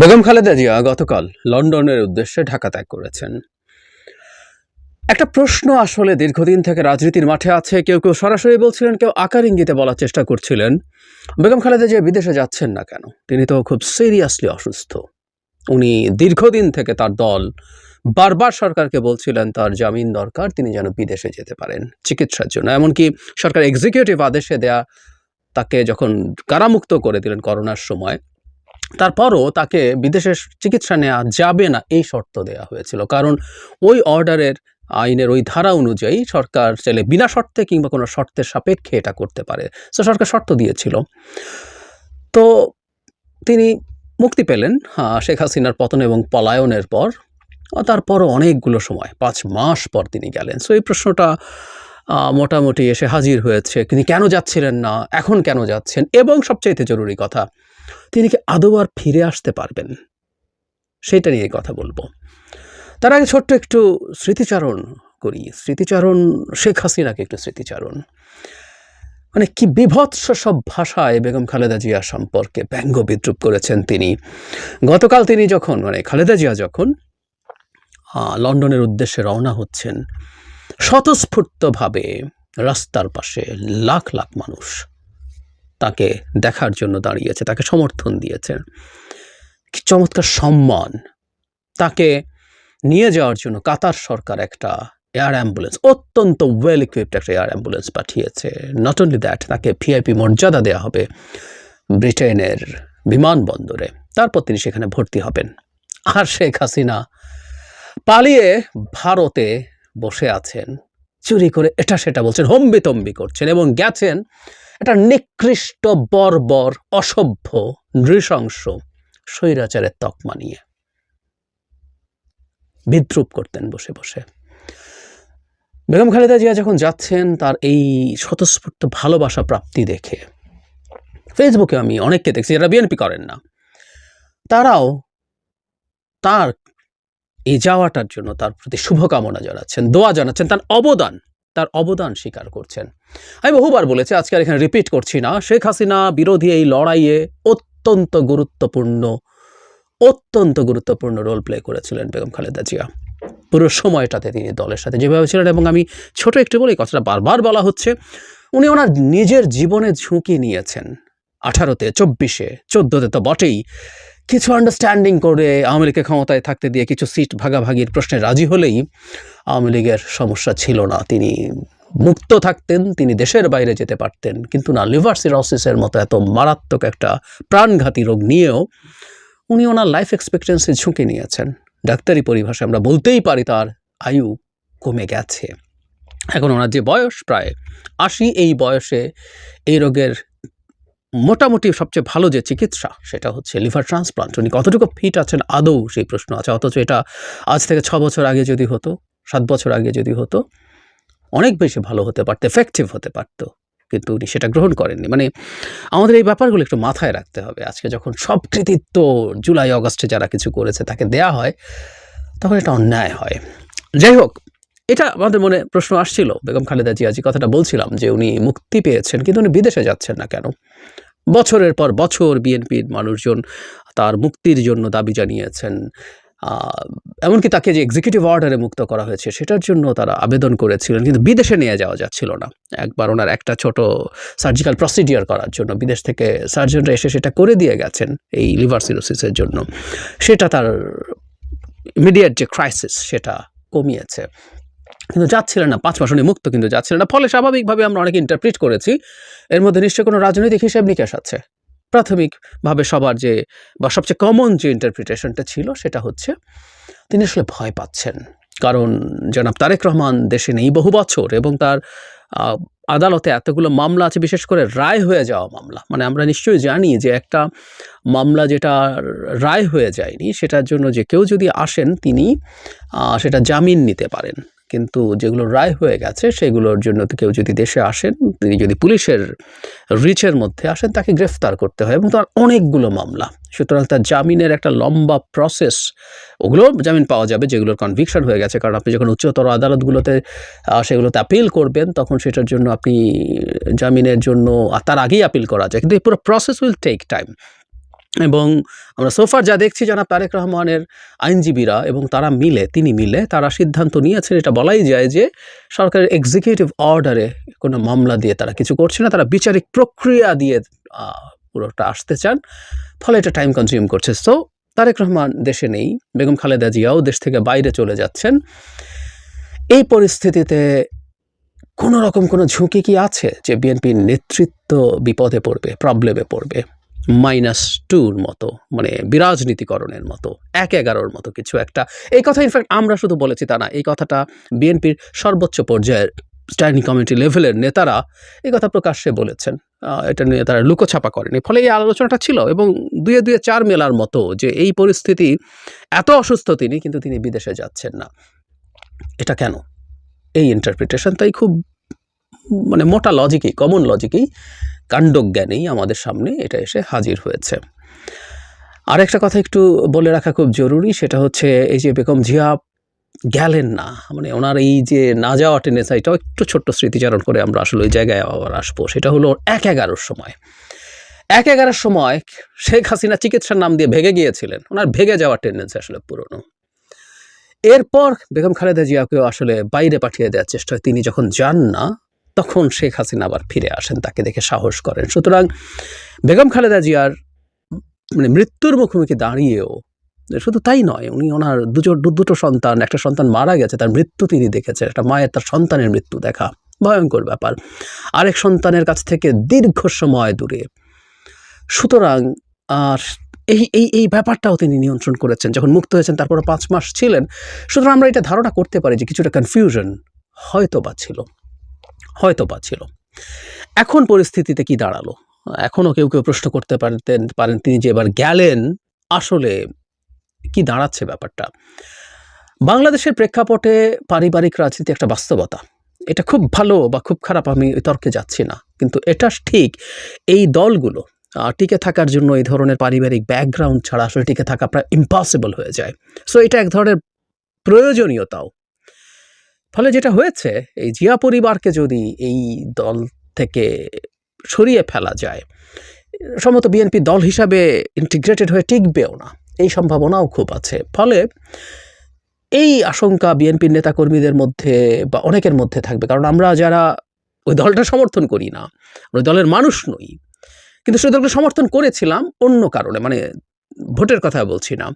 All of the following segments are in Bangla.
বেগম খালেদা জিয়া গতকাল লন্ডনের উদ্দেশ্যে ঢাকা ত্যাগ করেছেন। একটা প্রশ্ন আসলে দীর্ঘদিন থেকে রাজনীতির মাঠে আছে। কেউ কেউ সরাসরি বলছিলেন, কেউ আকার ইঙ্গিতে বলার চেষ্টা করছিলেন। বেগম খালেদা জিয়া বিদেশে যাচ্ছেন না কেন? তিনি তো খুব সিরিয়াসলি অসুস্থ। উনি দীর্ঘদিন থেকে তার দল, বারবার সরকারকে বলছিলেন, তার জামিন দরকার, তিনি যেন বিদেশে যেতে পারেন চিকিৎসার জন্য। এমনকি সরকার এক্সিকিউটিভ আদেশে দেয়া, তাকে যখন কারামুক্ত করে দিলেন করোনার সময় তারপরও তাকে বিদেশে চিকিৎসা নেওয়া যাবে না, এই শর্ত দেওয়া হয়েছিল। কারণ ওই অর্ডারের আইনের ওই ধারা অনুযায়ী সরকার চাইলে বিনা শর্তে কিংবা কোনো শর্তের সাপেক্ষে এটা করতে পারে। সো সরকার শর্ত দিয়েছিল। তো তিনি মুক্তি পেলেন শেখ হাসিনার পতন এবং পলায়নের পর। তারপরও অনেকগুলো সময়, পাঁচ মাস পর তিনি গেলেন। সো এই প্রশ্নটা মোটামুটি এসে হাজির হয়েছে। তিনি কেন যাচ্ছিলেন না? এখন কেন যাচ্ছেন? এবং সবচাইতে জরুরি কথা তিনি কি আদৌ আর ফিরে আসতে পারবেন? সেটা নিয়ে কথা বলব। তার আগে ছোট্ট একটু স্মৃতিচারণ করি। স্মৃতিচারণ, শেখ হাসিনাকে একটু স্মৃতিচারণ। মানে কি বিভৎস সব ভাষায় বেগম খালেদা জিয়া সম্পর্কে ব্যঙ্গ বিদ্রুপ করেছেন তিনি। গতকাল তিনি যখন মানে খালেদা জিয়া যখন লন্ডনের উদ্দেশ্যে রওনা হচ্ছেন, স্বতঃস্ফূর্তভাবে রাস্তার পাশে লাখ লাখ মানুষ তাকে দেখার জন্য দাঁড়িয়েছে, তাকে সমর্থন দিয়েছে। কি চমৎকার সম্মান। তাকে নিয়ে যাওয়ার জন্য কাতার সরকার একটা এয়ার অ্যাম্বুলেন্স, অত্যন্ত ওয়েল ইকুইপড একটা এয়ার অ্যাম্বুলেন্স পাঠিয়েছে। নট অনলি দ্যাট তাকে ভিআইপি মর্যাদা দেওয়া হবে ব্রিটেনের বিমানবন্দরে। তারপর তিনি সেখানে ভর্তি হবেন। আর শেখ হাসিনা পালিয়ে ভারতে বসে আছেন। চুরি করে এটা সেটা বলছেন, হম্বিতম্বি করছেন এবং গেছেন নিকৃষ্ট, বর্বর, অসভ্য, নৃশংস স্বৈরাচারের তকমা নিয়ে। বিদ্রুপ করতেন বসে বসে। বেগম খালেদা জিয়া যখন যাচ্ছেন, তার এই স্বতঃস্ফূর্ত ভালোবাসা প্রাপ্তি দেখে ফেসবুকে আমি অনেককে দেখছি যারা বিএনপি করেন না। তারাও তার এই যাওয়াটার জন্য তার প্রতি শুভকামনা জানাচ্ছেন, দোয়া জানাচ্ছেন, তার অবদান তার অবদান স্বীকার করছেন। আমি বহুবার বলেছি, আজকে আর এখানে রিপিট করছি না। শেখ হাসিনা বিরোধী এই লড়াইয়ে অত্যন্ত গুরুত্বপূর্ণ অত্যন্ত গুরুত্বপূর্ণ রোল প্লে করেছিলেন বেগম খালেদা জিয়া। পুরো সময়টাতে তিনি দলের সাথে যেভাবে ছিলেন এবং আমি ছোট একটু বলে, এই কথাটা বারবার বলা হচ্ছে, উনি ওনার নিজের জীবনে ঝুঁকি নিয়েছেন। আঠারোতে, চব্বিশে, চোদ্দোতে তো বটেই। কিছু আন্ডারস্ট্যান্ডিং করে আওয়ামী লীগকে ক্ষমতায় থাকতে দিয়ে কিছু সিট ভাগাভাগির প্রশ্নে রাজি হলেই আওয়ামী লীগের সমস্যা ছিল না। তিনি মুক্ত থাকতেন, তিনি দেশের বাইরে যেতে পারতেন। কিন্তু না লিভার সিরোসিসের মতো এত মারাত্মক একটা প্রাণঘাতী রোগ নিয়েও উনি ওনার লাইফ এক্সপেক্টেন্সি ঝুঁকি নিয়েছেন। ডাক্তারি পরিভাষায় আমরা বলতেই পারি তার আয়ু কমে গেছে। এখন ওনার যে বয়স, প্রায় আশি, এই বয়সে এই রোগের মোটামুটি সবচেয়ে ভালো যে চিকিৎসা, সেটা হচ্ছে লিভার ট্রান্সপ্লান্ট। উনি কতটুকু ফিট আছেন আদৌ সেই প্রশ্ন আছে। অথচ এটা আজ থেকে ছ বছর আগে যদি হতো, সাত বছর আগে যদি হতো, অনেক বেশি ভালো হতে পারতো এফেক্টিভ হতে পারতো। কিন্তু উনি সেটা গ্রহণ করেননি। মানে আমাদের এই ব্যাপারগুলো একটু মাথায় রাখতে হবে। আজকে যখন সব কৃতিত্ব জুলাই, অগস্টে যারা কিছু করেছে তাকে দেয়া হয়, তখন এটা অন্যায় হয়। যাই হোক এটা আমাদের মনে প্রশ্ন আসছিল, বেগম খালেদা জিয়া যে কথাটা বলছিলাম যে উনি মুক্তি পেয়েছেন, কিন্তু উনি বিদেশে যাচ্ছেন না কেন? বছরের পর বছর বিএনপির মানুষজন তার মুক্তির জন্য দাবি জানিয়েছেন। এমনকি তাকে যে এক্সিকিউটিভ অর্ডারে মুক্ত করা হয়েছে, সেটার জন্য তারা আবেদন করেছিলেন, কিন্তু বিদেশে নিয়ে যাওয়া যাচ্ছিল না। একবার ওনার একটা ছোট সার্জিক্যাল প্রসিডিওর করার জন্য বিদেশ থেকে সার্জনরা এসে সেটা করে দিয়ে গেছেন এই লিভার সিরোসিসের জন্য। সেটা তার ইমিডিয়েট যে ক্রাইসিস সেটা কমিয়েছে। কিন্তু যাচ্ছিলেন না, পাঁচ মাস উনি মুক্ত কিন্তু যাচ্ছিলেন না। ফলে স্বাভাবিকভাবে আমরা অনেকে ইন্টারপ্রিট করেছি, এর মধ্যে নিশ্চয়ই কোনো রাজনৈতিক হিসেব নিকেশ আছে। প্রাথমিকভাবে সবার যে, বা সবচেয়ে কমন যে ইন্টারপ্রিটেশনটা ছিল সেটা হচ্ছে, তিনি আসলে ভয় পাচ্ছেন। কারণ জনাব তারেক রহমান দেশে নেই বহু বছর এবং তার আদালতে এতগুলো মামলা আছে, বিশেষ করে রায় হয়ে যাওয়া মামলা। মানে আমরা নিশ্চয়ই জানি যে একটা মামলা যেটা রায় হয়ে যায়নি, সেটার জন্য যে কেউ যদি আসেন, তিনি সেটা জামিন নিতে পারেন। কিন্তু যেগুলো রায় হয়ে গেছে, সেগুলোর জন্য কেউ যদি দেশে আসেন, তিনি যদি পুলিশের রিচের মধ্যে আসেন, তাকে গ্রেফতার করতে হয় এবং তার অনেকগুলো মামলা। সুতরাং তার জামিনের একটা লম্বা প্রসেস ওগুলো জামিন পাওয়া যাবে যেগুলোর কনভিকশন হয়ে গেছে। কারণ আপনি যখন উচ্চতর আদালতগুলোতে সেগুলোতে আপিল করবেন, তখন সেটার জন্য আপনি জামিনের জন্য, তার আগেই আপিল করা যায়। কিন্তু এই পুরো প্রসেস উইল টেক টাইম এবং আমরা সোফার যা দেখছি জনাব তারেক রহমানের আইনজীবীরা এবং তারা মিলে, তিনি মিলে তারা সিদ্ধান্ত নিয়েছেন, এটা বলাই যায় যে সরকারের এক্সিকিউটিভ অর্ডারে কোনো মামলা দিয়ে তারা কিছু করছে না, তারা বিচারিক প্রক্রিয়া দিয়ে পুরোটা আসতে চান, ফলে এটা টাইম কনজিউম করছে। সো তারেক রহমান দেশে নেই, বেগম খালেদা জিয়াও দেশ থেকে বাইরে চলে যাচ্ছেন। এই পরিস্থিতিতে কোনো রকম কোনো ঝুঁকি কি আছে যে বিএনপির নেতৃত্ব বিপদে পড়বে প্রবলেমে পড়বে? মাইনাস টুর মতো মানে বিরাজনীতিকরণের মতো, এক এগারোর মতো কিছু একটা। এই কথা ইনফ্যাক্ট আমরা শুধু বলেছি তা না, এই কথাটা বিএনপির সর্বোচ্চ পর্যায়ের স্ট্যান্ডিং কমিটি লেভেলের নেতারা এই কথা প্রকাশ্যে বলেছেন। এটা নিয়ে তারা লুকোছাপা করেনি। ফলে এই আলোচনাটা ছিল এবং দুয়ে দুয়ে চার মেলার মতো যে এই পরিস্থিতি, এত অসুস্থ তিনি, কিন্তু তিনি বিদেশে যাচ্ছেন না। এটা কেন? এই ইন্টারপ্রিটেশন তাই খুব মানে মোটা লজিকেই কমন লজিকেই কাণ্ডজ্ঞানেই আমাদের সামনে এটা এসে হাজির হয়েছে। আর একটা কথা একটু বলে রাখা খুব জরুরি, সেটা হচ্ছে এই যে বেগম জিয়া গেলেন না মানে ওনার এই যে না যাওয়া টেনেসা, এটাও একটু ছোট্ট স্মৃতিচারণ করে আমরা আসলে ওই জায়গায় আবার আসব। সেটা হলো এক এগারোর সময়। এক এগারোর সময় শেখ হাসিনা চিকিৎসার নাম দিয়ে ভেগে গিয়েছিলেন। ওনার ভেগে যাওয়ার টেন্ডেন্সি আসলে পুরনো। এরপর বেগম খালেদা জিয়াকেও আসলে বাইরে পাঠিয়ে দেওয়ার চেষ্টা হয় তিনি যখন যান না তখন শেখ হাসিনা আবার ফিরে আসেন, তাকে দেখে সাহস করেন। সুতরাং বেগম খালেদা জিয়ার মানে মৃত্যুর মুখোমুখি দাঁড়িয়েও শুধু তাই নয়, উনি ওনার দুটো দু- দুটো সন্তান, একটা সন্তান মারা গেছে, তার মৃত্যু তিনি দেখেছেন, একটা মায়ের, তার সন্তানের মৃত্যু দেখা। ভয়ঙ্কর ব্যাপার। আরেক সন্তানের কাছ থেকে দীর্ঘ সময় দূরে। সুতরাং আর এই এই এই ব্যাপারটাও তিনি নিয়ন্ত্রণ করেছেন, যখন মুক্ত হয়েছেন তারপর পাঁচ মাস ছিলেন। সুতরাং আমরা এটা ধারণা করতে পারি যে কিছুটা কনফিউশন হয়তো বা ছিল। হয়তো বা ছিল। এখন পরিস্থিতিতে কি দাঁড়াল? এখনও কেউ কেউ প্রশ্ন করতে পারতেন, পারেন তিনি যে এবার গেলেন, আসলে কি দাঁড়াচ্ছে ব্যাপারটা? বাংলাদেশের প্রেক্ষাপটে পারিবারিক রাজনীতি একটা বাস্তবতা। এটা খুব ভালো বা খুব খারাপ আমি তর্কে যাচ্ছি না, কিন্তু এটা ঠিক এই দলগুলো টিকে থাকার জন্য এই ধরনের পারিবারিক ব্যাকগ্রাউন্ড ছাড়া আসলে টিকে থাকা প্রায় ইম্পসিবল হয়ে যায়। সো এটা এক ধরনের প্রয়োজনীয়তাও। ফলে যেটা হয়েছে, এই জিয়া পরিবারকে যদি এই দল থেকে সরিয়ে ফেলা যায়, সম্ভবত বিএনপি দল হিসাবে ইন্টিগ্রেটেড হয়ে টিকবেও না। এই সম্ভাবনাও খুব আছে। ফলে এই আশঙ্কা বিএনপির নেতাকর্মীদের মধ্যে বা অনেকের মধ্যে থাকবে। কারণ আমরা যারা ওই দলটা সমর্থন করি না, আমরা দলের মানুষ নই। কিন্তু সেই দলকে সমর্থন করেছিলাম অন্য কারণে মানে ভোটের কথা বলছি না।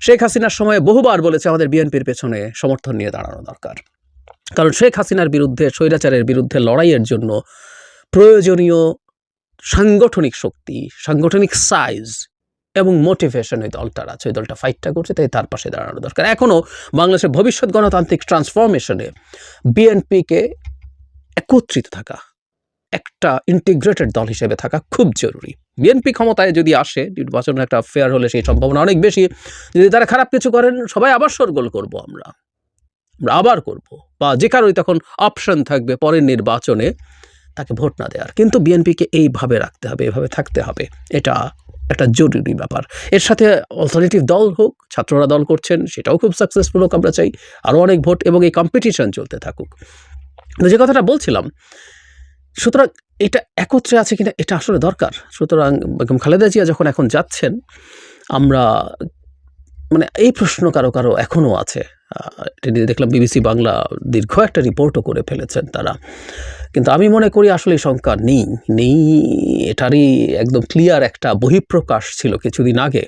শেখ হাসিনার সময় বহুবার বলেছে আমাদের বিএনপির পেছনে সমর্থন নিয়ে দাঁড়ানো দরকার। কারণ শেখ হাসিনার বিরুদ্ধে, স্বৈরাচারের বিরুদ্ধে লড়াইয়ের জন্য প্রয়োজনীয় সাংগঠনিক শক্তি, সাংগঠনিক সাইজ এবং মোটিভেশন ওই দলটার আছে। ওই দলটা ফাইটটা করছে, তাই তার পাশে দাঁড়ানো দরকার। এখনও বাংলাদেশের ভবিষ্যৎ গণতান্ত্রিক ট্রান্সফরমেশনে বিএনপিকে একত্রিত থাকা, একটা ইন্টিগ্রেটেড দল হিসেবে থাকা খুব জরুরি। বিএনপি ক্ষমতায় যদি আসে, নির্বাচনের একটা ফেয়ার হলে সেই সম্ভাবনা অনেক বেশি। যদি তারা খারাপ কিছু করেন, সবাই আবার সরগোল করব আমরা। আবার করব। বা যে কারোই তখন অপশন থাকবে পরের নির্বাচনে তাকে ভোট না দেওয়ার। কিন্তু বিএনপিকে এইভাবে রাখতে হবে, এভাবে থাকতে হবে। এটা একটা জরুরি ব্যাপার। এর সাথে অল্টারনেটিভ দল হোক, ছাত্ররা দল করছেন, সেটাও খুব সাকসেসফুল হোক আমরা চাই। আরও অনেক ভোট এবং এই কম্পিটিশন চলতে থাকুক। যে কথাটা বলছিলাম, সুতরাং এটা একত্রে আছে কিনা এটা আসলে দরকার। সুতরাং বেগম খালেদা জিয়া যখন এখন যাচ্ছেন, আমরা মানে এই প্রশ্ন কারও কারও এখনও আছে। এটা নিয়ে দেখলাম বিবিসি বাংলা দীর্ঘ একটা রিপোর্টও করে ফেলেছেন তারা। কিন্তু আমি মনে করি আসলে শঙ্কা নেই নেই এটারই একদম ক্লিয়ার একটা বহিঃপ্রকাশ ছিল কিছুদিন আগে।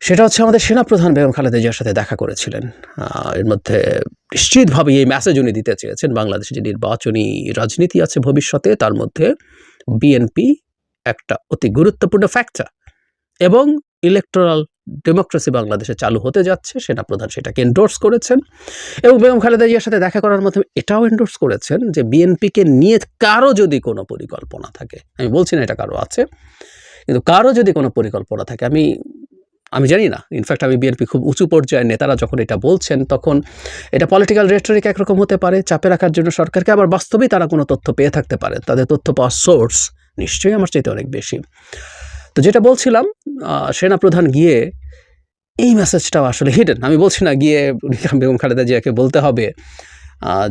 সেটা হচ্ছে আমাদের সেনাপ্রধান বেগম খালেদা জিয়ার সাথে দেখা করেছিলেন। এর মধ্যে নিশ্চিতভাবে এই মেসেজ উনি দিতে চেয়েছেন, বাংলাদেশে যে নির্বাচনী রাজনীতি আছে ভবিষ্যতে, তার মধ্যে বিএনপি একটা অতি গুরুত্বপূর্ণ ফ্যাক্টর এবং ইলেকটোরাল ডেমোক্রেসি বাংলাদেশে চালু হতে যাচ্ছে সেনাপ্রধান সেটাকে এন্ডোর্স করেছেন এবং বেগম খালেদা জিয়ার সাথে দেখা করার মাধ্যমে এটাও এন্ডোর্স করেছেন যে বিএনপিকে নিয়ে কারও যদি কোনো পরিকল্পনা থাকে, আমি বলছি না এটা কারও আছে, কিন্তু কারও যদি কোনো পরিকল্পনা থাকে, আমি আমি জানি না ইনফ্যাক্ট আমি বিএনপি খুব উঁচু পর্যায়ের নেতারা যখন এটা বলছেন, তখন এটা পলিটিক্যাল রেটরিক একরকম হতে পারে, চাপে রাখার জন্য সরকারকে আবার বাস্তবেই তারা কোনো তথ্য পেয়ে থাকতে পারে, তাদের তথ্য পাওয়ার সোর্স নিশ্চয়ই আমার চাইতে অনেক বেশি। তো যেটা বলছিলাম সেনাপ্রধান গিয়ে এই মেসেজটাও আসলে হিডেন আমি বলছি না, গিয়ে বেগম খালেদা জিয়াকে বলতে হবে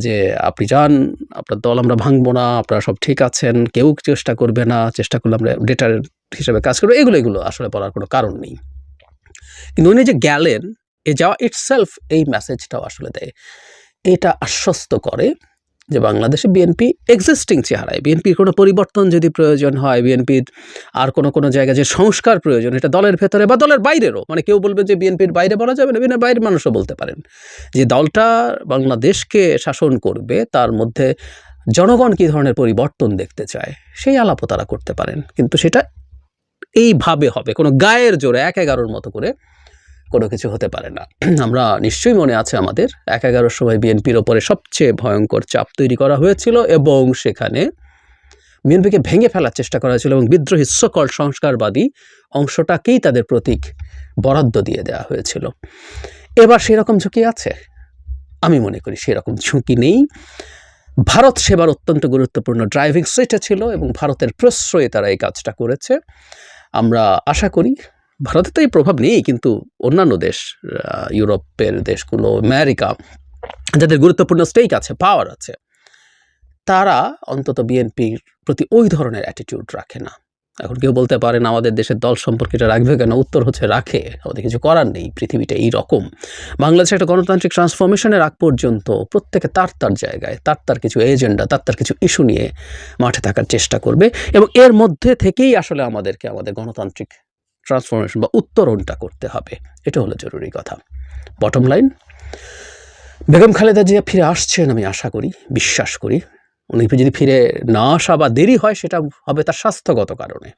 যে আপনি যান, আপনার দল আমরা ভাঙবো না, আপনারা সব ঠিক আছেন, কেউ চেষ্টা করবে না, চেষ্টা করলে আমরা ডেটার হিসেবে কাজ করব। এগুলো এগুলো আসলে বলার কোনো কারণ নেই। কিন্তু উনি যে গেলেন, এ যাওয়া ইটসেলফ এই মেসেজটাও আসলে দেয়। এটা আশ্বস্ত করে যে বাংলাদেশে বিএনপি এক্সিস্টিং চেহারায় বিএনপির কোনো পরিবর্তন যদি প্রয়োজন হয় বিএনপির আর কোনো কোনো জায়গায় যে সংস্কার প্রয়োজন, এটা দলের ভেতরে বা দলের বাইরেরও মানে কেউ বলবে যে বিএনপির বাইরে বলা যাবে না বিএনপির বাইরের মানুষও বলতে পারেন, যে দলটা বাংলাদেশকে শাসন করবে, তার মধ্যে জনগণ কী ধরনের পরিবর্তন দেখতে চায়, সেই আলাপও তারা করতে পারেন, কিন্তু সেটা এইভাবে হবে, কোনো গায়ের জোরে, এক এগারোর মতো করে কোনো কিছু হতে পারে না। আমরা নিশ্চয়ই মনে আছে আমাদের এক এগারোর সময় বিএনপির ওপরে সবচেয়ে ভয়ঙ্কর চাপ তৈরি করা হয়েছিল এবং সেখানে বিএনপিকে ভেঙে ফেলার চেষ্টা করা হয়েছিল এবং বিদ্রোহী সকল সংস্কারবাদী অংশটাকেই তাদের প্রতীক বরাদ্দ দিয়ে দেওয়া হয়েছিল। এবার সেরকম ঝুঁকি আছে? আমি মনে করি সেরকম ঝুঁকি নেই। ভারত সেবার অত্যন্ত গুরুত্বপূর্ণ ড্রাইভিং সিটে ছিল এবং ভারতের প্রশ্রয়ে তারা এই কাজটা করেছে। আমরা আশা করি ভারতে তো এই প্রভাব নেই, কিন্তু অন্যান্য দেশ ইউরোপের দেশগুলো, আমেরিকা, যাদের গুরুত্বপূর্ণ স্টেক আছে পাওয়ার আছে, তারা অন্তত বিএনপির প্রতি ওই ধরনের অ্যাটিটিউড রাখে না। এখন কেউ বলতে পারেন আমাদের দেশের দল সম্পর্কে এটা রাখবে কেন? উত্তর হচ্ছে রাখে, আমাদের কিছু করার নেই, পৃথিবীটা এই রকম। বাংলাদেশে একটা গণতান্ত্রিক ট্রান্সফরমেশনের আগ পর্যন্ত প্রত্যেকে তার তার জায়গায়, তার তার কিছু এজেন্ডা তার তার কিছু ইস্যু নিয়ে মাঠে থাকার চেষ্টা করবে এবং এর মধ্যে থেকেই আসলে আমাদেরকে আমাদের গণতান্ত্রিক ট্রান্সফরমেশন বা উত্তরণটা করতে হবে। এটা হলো জরুরি কথা। বটম লাইন বেগম খালেদা জিয়া ফিরে আসছেন আমি আশা করি, বিশ্বাস করি। উনি যদি ফিরে না আসা বা দেরি হয়, সেটা হবে তার স্বাস্থ্যগত কারণে।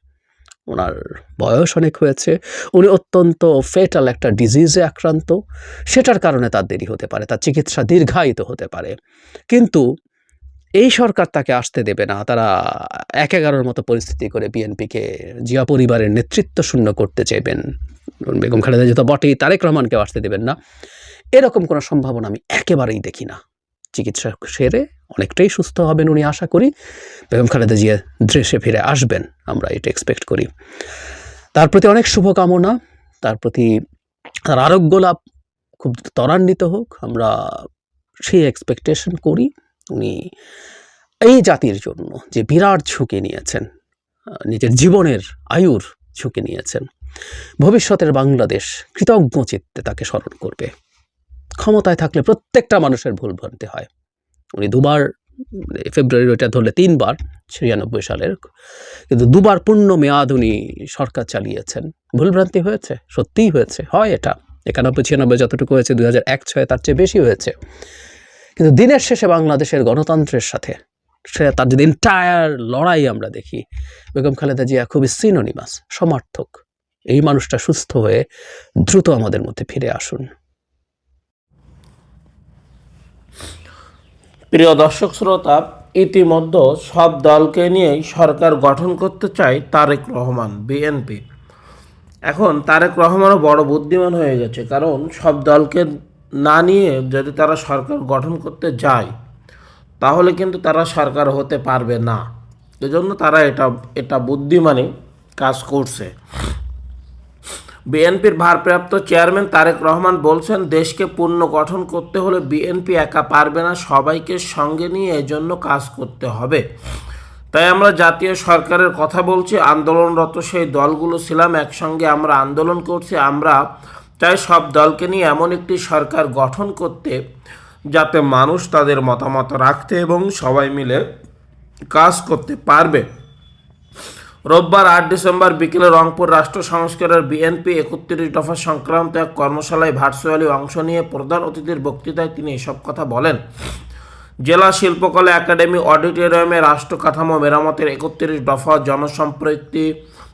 ওনার বয়স অনেক হয়েছে। উনি অত্যন্ত ফেটাল একটা ডিজিজে আক্রান্ত। সেটার কারণে তার দেরি হতে পারে, তার চিকিৎসা দীর্ঘায়িত হতে পারে। কিন্তু এই সরকার তাকে আসতে দেবে না। তারা এক এগারোর মতো পরিস্থিতি করে বিএনপিকে জিয়া পরিবারের নেতৃত্ব শূন্য করতে চাইবেন। বেগম খালেদা যেহেতু বটেই, তারেক রহমানকেও আসতে দেবেন না। এরকম কোনো সম্ভাবনা আমি একেবারেই দেখি না। চিকিৎসা সেরে অনেকটাই সুস্থ হবেন উনি, আশা করি। বেগম খালেদা জিয়া দেশে ফিরে আসবেন, আমরা এটা এক্সপেক্ট করি। তার প্রতি অনেক শুভকামনা, তার প্রতি তার আরোগ্য লাভ, খুব ত্বরান্বিত হোক, আমরা সেই এক্সপেকটেশন করি। উনি এই জাতির জন্য যে বিরাট ঝুঁকি নিয়েছেন নিজের জীবনের আয়ুর ঝুঁকি নিয়েছেন, ভবিষ্যতের বাংলাদেশ কৃতজ্ঞ চিত্তে তাকে স্মরণ করবে। ক্ষমতায় থাকলে প্রত্যেকটা মানুষের ভুল ভ্রান্তি হয়। উনি দুবার মানে ফেব্রুয়ারির ওইটা ধরলে তিনবার, ছিয়ানব্বই সালের, কিন্তু দুবার পূর্ণ মেয়াদ উনি সরকার চালিয়েছেন। ভুলভ্রান্তি হয়েছে, সত্যিই হয়েছে, হয় এটা। একানব্বই, ছিয়ানব্বই যতটুকু হয়েছে দু হাজার এক ছয় তার চেয়ে বেশি হয়েছে। কিন্তু দিনের শেষে বাংলাদেশের গণতন্ত্রের সাথে সে তার যদি এন্টায়ার লড়াই আমরা দেখি, বেগম খালেদা জিয়া খুবই সিনোনিমাস সমার্থক। এই মানুষটা সুস্থ হয়ে দ্রুত আমাদের মধ্যে ফিরে আসুন। প্রিয় দর্শক শ্রোতা, ইতিমধ্যে সব দলকে নিয়েই সরকার গঠন করতে চায় তারেক রহমান, বিএনপি। এখন তারেক রহমানও বড় বুদ্ধিমান হয়ে গেছে, কারণ সব দলকে না নিয়ে যদি তারা সরকার গঠন করতে যায়, তাহলে কিন্তু তারা সরকার হতে পারবে না। এজন্য তারা এটা এটা বুদ্ধিমানে কাজ করছে। বিএনপির ভারপ্রাপ্ত চেয়ারম্যান তারেক রহমান বলছেন, দেশকে পূর্ণ গঠন করতে হলে বিএনপি একা পারবে না, সবাইকে সঙ্গে নিয়ে এজন্য কাজ করতে হবে। তাই আমরা জাতীয় সরকারের কথা বলছি, আন্দোলনরত সেই দলগুলো ছিলাম, একসঙ্গে আমরা আন্দোলন করছি, আমরা চাই সব দলকে নিয়ে এমন একটি সরকার গঠন করতে, যাতে মানুষ তাদের মতামত রাখতে এবং সবাই মিলে কাজ করতে পারবে। রোববার আট ডিসেম্বর বিকেলে রংপুর রাষ্ট্র সংস্কারের বিএনপি একত্রিশ দফা সংক্রান্ত এক কর্মশালায় ভার্চুয়ালি অংশ নিয়ে প্রধান অতিথির বক্তৃতায় তিনি এসব কথা বলেন। জেলা শিল্পকলা একাডেমি অডিটোরিয়ামে রাষ্ট্র কাঠামো মেরামতের একত্রিশ দফা জনসম্পৃক্তি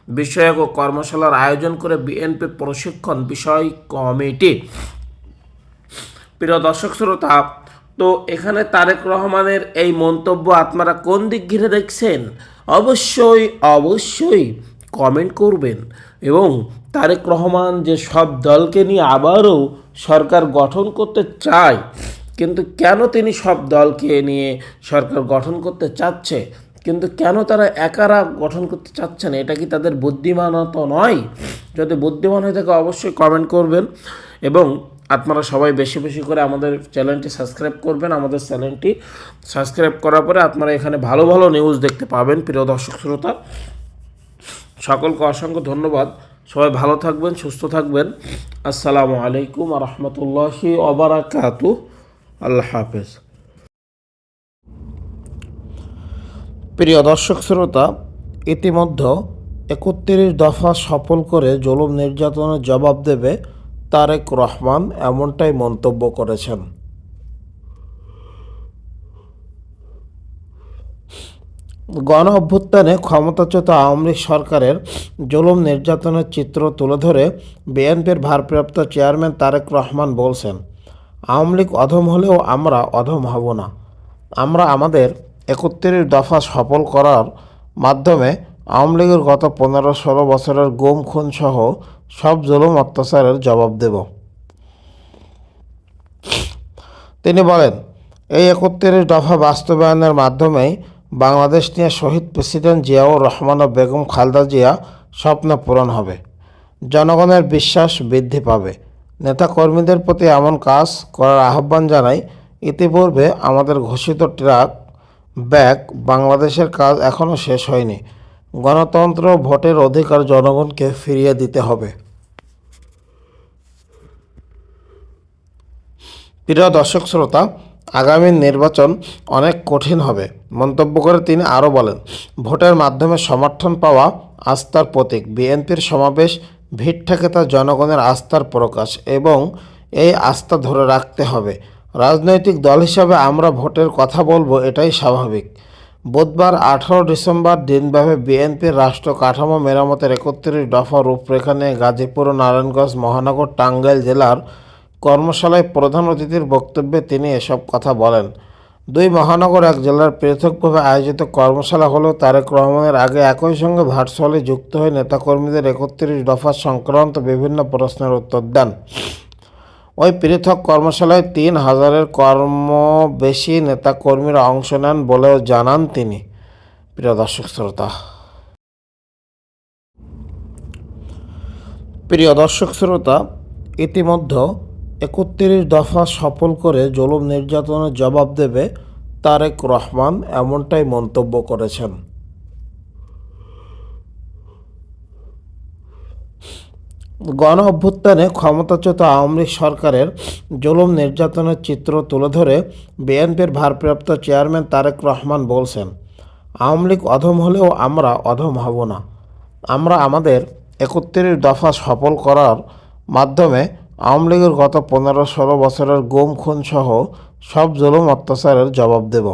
বিষয়ক ও কর্মশালার আয়োজন করে বিএনপি প্রশিক্ষণ বিষয় কমিটি। প্রিয় দর্শক শ্রোতা, তো এখানে তারেক রহমানের এই মন্তব্য আপনারা কোন দিক ঘিরে দেখছেন? অবশ্যই অবশ্যই কমেন্ট করবেন এবং তারেক রহমান যে সব দলকে নিয়ে আবারও সরকার গঠন করতে চায়, কিন্তু কেন তিনি সব দলকে নিয়ে সরকার গঠন করতে চাচ্ছে? কিন্তু কেন তারা একারা গঠন করতে চাচ্ছেন এটা কি তাদের বুদ্ধিমানত নয়? যদি বুদ্ধিমান হয়ে থাকে অবশ্যই কমেন্ট করবেন এবং আপনারা সবাই বেশি বেশি করে আমাদের চ্যানেলটি সাবস্ক্রাইব করবেন। আমাদের চ্যানেলটি সাবস্ক্রাইব করার পরে আপনারা এখানে ভালো ভালো নিউজ দেখতে পাবেন, প্রিয় দর্শক শ্রোতা। সকলকে অসংখ্য ধন্যবাদ। সবাই ভালো থাকবেন, সুস্থ থাকবেন। আসসালামু আলাইকুম রহমতুল্লাহি অবরাকাতু আল্লাহ হাফেজ। প্রিয় দর্শক শ্রোতা, ইতিমধ্যে একত্রিশ দফা সফল করে জুলুম নির্যাতনের জবাব দেবে তারেক রহমান এমনটাই মন্তব্য করেছেন। গণ অভ্যুত্থানে ক্ষমতাচ্যুত আওয়ামী লীগ সরকারের জুলুম নির্যাতনের চিত্র তুলে ধরে বিএনপির ভারপ্রাপ্ত চেয়ারম্যান তারেক রহমান বলছেন, আওয়ামী লীগ অধম হলেও আমরা অধম হব না। আমরা আমাদের একত্রিশ দফা সফল করার মাধ্যমে আওয়ামী লীগের গত পনেরো ষোলো বছরের গুম খুন সহ সব জুলুম অত্যাচারের জবাব দেব। তিনি বলেন, এই একত্রিশ দফা বাস্তবায়নের মাধ্যমেই বাংলাদেশ নিয়ে শহীদ প্রেসিডেন্ট জিয়াউর রহমান ও বেগম খালদা জিয়া স্বপ্ন পূরণ হবে। জনগণের বিশ্বাস বৃদ্ধি পাবে। নেতাকর্মীদের প্রতি এমন কাজ করার আহ্বান জানাই ইতিপূর্বে আমাদের ঘোষিত ট্রাক ব্যাক বাংলাদেশের কাজ এখনও শেষ হয়নি। গণতন্ত্র ভোটের অধিকার জনগণকে ফিরিয়ে দিতে হবে। প্রিয় দর্শক শ্রোতা, আগামী নির্বাচন অনেক কঠিন হবে। মন্তব্য করে তিনি আরও বলেন, ভোটের মাধ্যমে সমর্থন পাওয়া আস্থার প্রতীক। বিএনপির সমাবেশ ভিড় থেকে তা জনগণের আস্থার প্রকাশ এবং এই আস্থা ধরে রাখতে হবে। রাজনৈতিক দল হিসাবে আমরা ভোটের কথা বলব, এটাই স্বাভাবিক। বুধবার আঠারো ডিসেম্বর দিনব্যাপী বিএনপির রাষ্ট্র কাঠামো মেরামতের একত্রিশ দফা রূপরেখা নিয়ে গাজীপুর ও নারায়ণগঞ্জ, মহানগর, টাঙ্গাইল জেলার কর্মশালায় প্রধান অতিথির বক্তব্যে তিনি এসব কথা বলেন। দুই মহানগর, এক জেলার পৃথকভাবে আয়োজিত কর্মশালা হলেও তারেক রহমানের আগে একই সঙ্গে ভার্চুয়ালি যুক্ত হয়ে নেতাকর্মীদের একত্রিশ দফা সংক্রান্ত বিভিন্ন প্রশ্নের উত্তর দেন। ওই পৃথক কর্মশালায় তিন হাজারের কর্ম বেশি নেতাকর্মীরা অংশ নেন বলেও জানান তিনি। প্রিয় দর্শক শ্রোতা। প্রিয় দর্শক শ্রোতা, ইতিমধ্যে একত্রিশ দফা সফল করে জুলুম নির্যাতনের জবাব দেবে তারেক রহমান, এমনটাই মন্তব্য করেছেন। গণ অভ্যুত্থানে ক্ষমতাচ্যুত আওয়ামী লীগ সরকারের জুলুম নির্যাতনের চিত্র তুলে ধরে বিএনপির ভারপ্রাপ্ত চেয়ারম্যান তারেক রহমান বলছেন, আওয়ামী লীগ অধম হলেও আমরা অধম হব না। আমরা আমাদের একত্রিশ দফা সফল করার মাধ্যমে আওয়ামী লীগের গত পনেরো ষোলো বছরের গুম খুন সহ সব জুলুম অত্যাচারের জবাব দেব।